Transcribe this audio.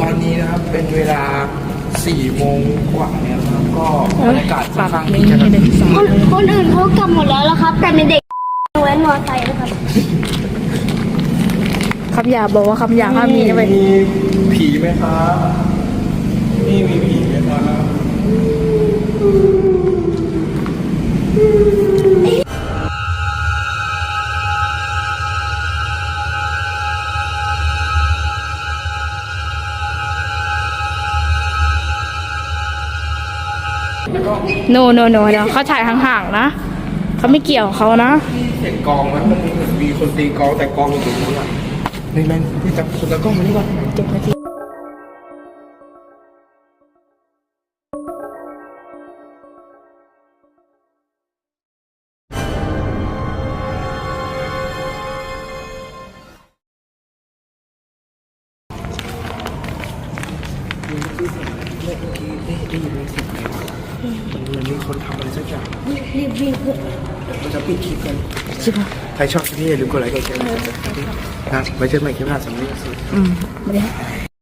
ตอนนี้นะครับเป็นเวลาสี่โมงกว่าแล้วนะครับก็บรรยากาศค่อนข้างที่จะเด็กสองคนคนอื่นเขากลับหมดแล้วแล้วครับ แต่มีเด็กแว้นมอไซค์นะครับคำหยาบบอกว่าคำหยาบห้ามมีนะเว้ยมีผีไหมครับนี่มีผีไหมครับ โนโนโนเดี๋ยวเขาถ่ายห่างๆนะ เขาไม่เกี่ยวเขานะ เสียงกองนะมันมีคนตีกองแต่กองอยู่ตรงนู้นอะในแม่งพี่จับคนละกล้องมานี่ก่อนเจ็ดนาทีได้ได้ยินเสียงอะไรวะ มันเหมือนมีคนทำอะไรสักอย่างรีบวิ่งเพื่อเราจะปิดคลิปกันใช่ปะใครชอบคลิปนี้อย่าลืมกดไลค์กดแชร์กดติดตามนะไว้เจอกันใหม่คลิปหน้าสำหรับวันนี้อืมไม่ได้